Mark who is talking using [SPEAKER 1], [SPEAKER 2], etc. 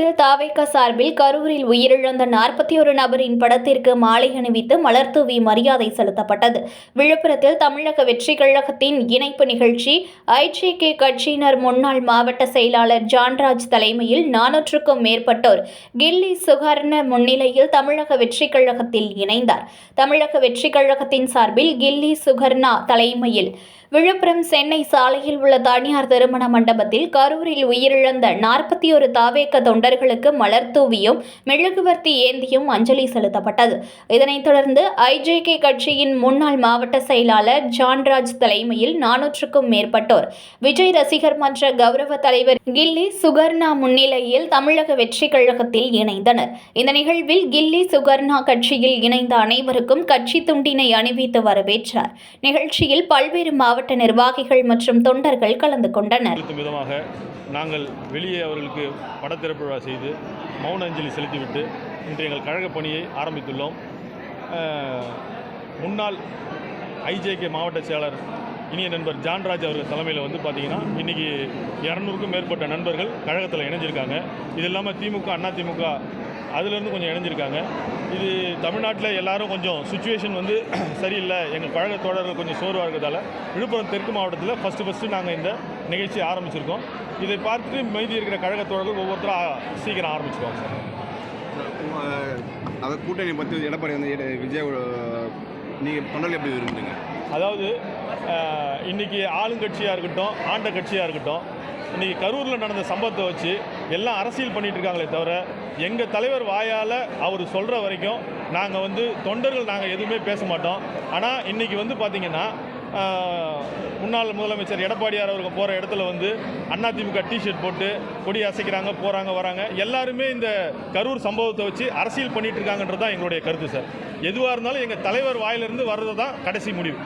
[SPEAKER 1] தாவேக சார்பில் கரூரில் உயிரிழந்த நாற்பத்தி ஒரு நபரின் படத்திற்கு மாலை அணிவித்து மலர்தூவி மரியாதை செலுத்தப்பட்டது. விழுப்புரத்தில் தமிழக வெற்றி கழகத்தின் இணைப்பு நிகழ்ச்சி ஐஜேகே கட்சியினர் முன்னாள் மாவட்ட செயலாளர் ஜான்ராஜ் தலைமையில் நானூற்றுக்கும் மேற்பட்டோர் கில்லி சுகர்ண முன்னிலையில் தமிழக வெற்றி கழகத்தில் இணைந்தார். தமிழக வெற்றி கழகத்தின் சார்பில் கில்லி சுகர்ணா தலைமையில் விழுப்புரம் சென்னை சாலையில் உள்ள தனியார் திருமண மண்டபத்தில் கரூரில் உயிரிழந்த நாற்பத்தி ஒரு தாவேக்க தொண்டர்களுக்கு மலர் தூவியும் மெழுகுவர்த்தி ஏந்தியும் அஞ்சலி செலுத்தப்பட்டது. இதனைத் தொடர்ந்து ஐஜேகே கட்சியின் முன்னாள் மாவட்ட செயலாளர் ஜான்ராஜ் தலைமையில் நானூற்றுக்கும் மேற்பட்டோர் விஜய் ரசிகர் மன்ற கௌரவ தலைவர் கில்லி சுகர்ணா முன்னிலையில் தமிழக வெற்றி கழகத்தில் இணைந்தனர். இந்த நிகழ்வில் கில்லி சுகர்ணா கட்சியில் இணைந்த அனைவருக்கும் கட்சி துண்டினை அணிவித்து வரவேற்றார். நிகழ்ச்சியில் பல்வேறு மாவட்ட நிர்வாகிகள் மற்றும் தொண்டர்கள் கலந்து கொண்டனர்.
[SPEAKER 2] விதமாக நாங்கள் வெளியே அவர்களுக்கு படத்திறப்பு விழா செய்து மௌன அஞ்சலி செலுத்திவிட்டு இன்று எங்கள் கழக பணியை ஆரம்பித்துள்ளோம். முன்னாள் ஐஜேகே மாவட்ட செயலாளர் இனிய நண்பர் ஜான்ராஜ் அவர்கள் தலைமையில் வந்து பார்த்தீங்கன்னா இன்றைக்கி இரநூறுக்கும் மேற்பட்ட நண்பர்கள் கழகத்தில் இணைஞ்சிருக்காங்க. இது இல்லாமல் திமுக அண்ணா திமுக அதுலேருந்து கொஞ்சம் இணைஞ்சிருக்காங்க. இது தமிழ்நாட்டில் எல்லாரும் கொஞ்சம் சுச்சுவேஷன் வந்து சரியில்லை. எங்கள் கழக தோழர்கள் கொஞ்சம் சோர்வாக இருக்கிறதால விழுப்புரம் தெற்கு மாவட்டத்தில் ஃபஸ்ட்டு ஃபஸ்ட்டு நாங்கள் இந்த நிகழ்ச்சியை ஆரம்பிச்சிருக்கோம். இதை பார்த்துட்டு மீதி இருக்கிற கழக தோழர்கள் ஒவ்வொருத்தரும் சீக்கிரம் ஆரம்பிச்சிருவாங்க சார்.
[SPEAKER 3] அதை கூட்டணி பற்றி எடப்பாடி வந்து விஜய் நீங்கள் தொண்டர்கள் எப்படி விரும்புறீங்க?
[SPEAKER 2] அதாவது இன்றைக்கி ஆளுங்கட்சியாக இருக்கட்டும் ஆண்ட கட்சியாக இருக்கட்டும் இன்றைக்கி கரூரில் நடந்த சம்பவத்தை வச்சு எல்லாம் அரசியல் பண்ணிட்டு இருக்காங்களே தவிர எங்கள் தலைவர் வாயால் அவர் சொல்கிற வரைக்கும் நாங்கள் வந்து தொண்டர்கள் நாங்கள் எதுவுமே பேச மாட்டோம். ஆனால் இன்னைக்கு வந்து பார்த்திங்கன்னா முன்னாள் முதலமைச்சர் எடப்பாடியார் அவர்கள் போகிற இடத்துல வந்து அதிமுக டிஷர்ட் போட்டு கொடி அசைக்கிறாங்க போகிறாங்க வராங்க. எல்லாருமே இந்த கரூர் சம்பவத்தை வச்சு அரசியல் பண்ணிட்டு இருக்காங்கன்றது தான் எங்களுடைய கருத்து சார். எதுவாக இருந்தாலும் எங்கள் தலைவர் வாயிலிருந்து வர்றது தான் கடைசி முடிவு.